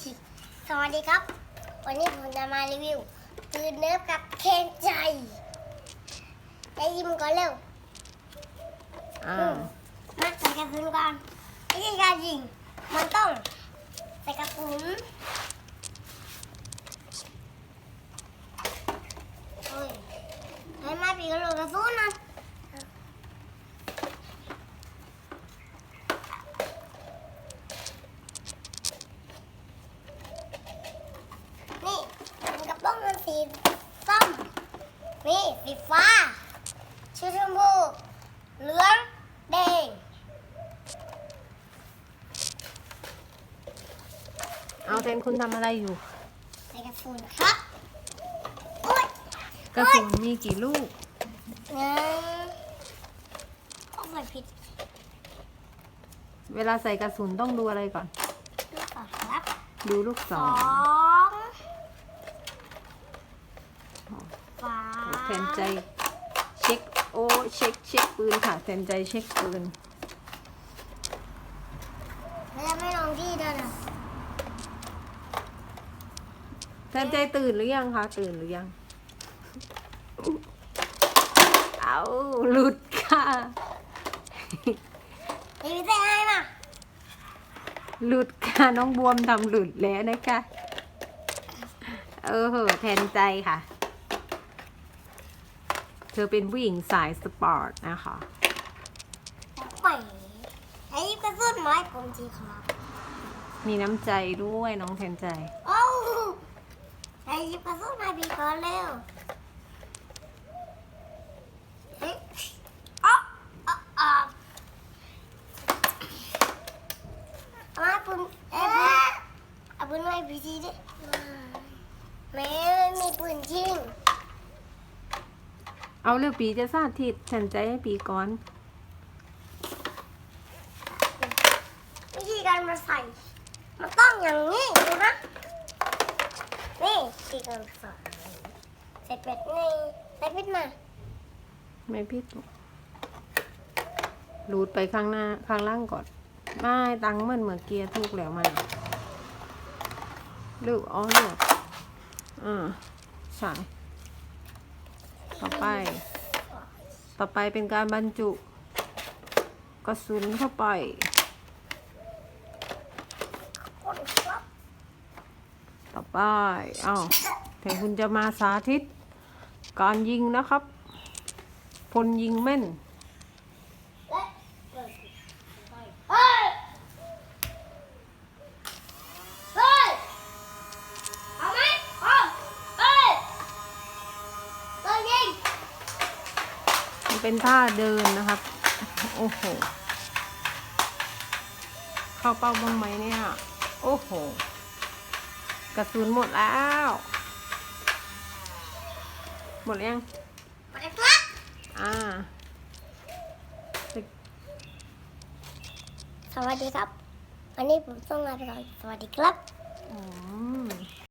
ทีสวัสดีครับ วันนี้ผมจะมารีวิวปืนเนิร์ฟกับเคนใจได้ยินก่อนเร็วอ่ามาใส่กระสุนก่อนวิธีการยิง มันต้องใส่กระสุนเฮ้ยให้มาปีกระโหลกกระสุนนะนี่มันกระป๋องมัน สีส้มนี่สีฟ้าชื่อชมพูเหลืองแดงเอาเทนคุณทำอะไรอยู่ ใส่กระสุนครับโอ๊ยกระสุนมีกี่ลูกหนึ่งต้องใส่ผิดเวลาใส่กระสุนต้องดูอะไรก่อนลูกก่อนครับ ดูลูกศสร องฝา แทนใจเช็คโอ้เช็คเช็คปืนค่ะแทนใจเช็คปืนแล้วไม่ลงที่เดินอะแทนใจตื่นหรือยังคะตื่นหรือยัง เอาหลุดค่ะมีวิธีให้มาหลุดค่ะน้องบวมทำหลุดแล้วนะคะเออเหอะแทนใจค่ะ เธอเป็นผู้หญิงสายสปอร์ตนะคะไปไอ้ยิบกระสุนไม้ผมทีครับ มีน้ำใจด้วยน้องแทนใจ โอ้ไอ้ยิบกระสุนไม้ปีก่อนเร็วเฮ้ยอ๊ะอ๊ะอ๊ะเอามาปุ่นเอ้ยเอาปุ่นไม้ปีทีดิแม่ไม่มีปืนจริง เอาเร็วปีจะสาธิตแทนใจให้ปีก่อนวิธีการมาใส่มันต้องอย่างนี้ดูนะนี่ตีกันสอนใส่เป็ดนี่ใส่เป็ดมาไม่พิดรูดไปข้างหน้าข้างล่างก่อนไม่ตังค์มันเหมือนเกียร์ถูกแล้วมันลูกอ๋อเลือกอ่าใช่ ต่อไป ต่อไปเป็นการบรรจุกระสุนเข้าไป ต่อไปเอาแต่คุณจะมาสาธิต การยิงนะครับพลยิงแม่น และเฮ้ยเฮ้ยเอาไหมเอาเฮ้ยตัวยิง มัน เป็นท่าเดินนะครับ โอ้โห เข้าเป้าบ้างไหมเนี่ย โอ้โห กระสุนหมดแล้ว หมดยังมาเลยครับอ่า สวัสดีครับ วันนี้ผมต้องลาไปก่อนสวัสดีครับ อืม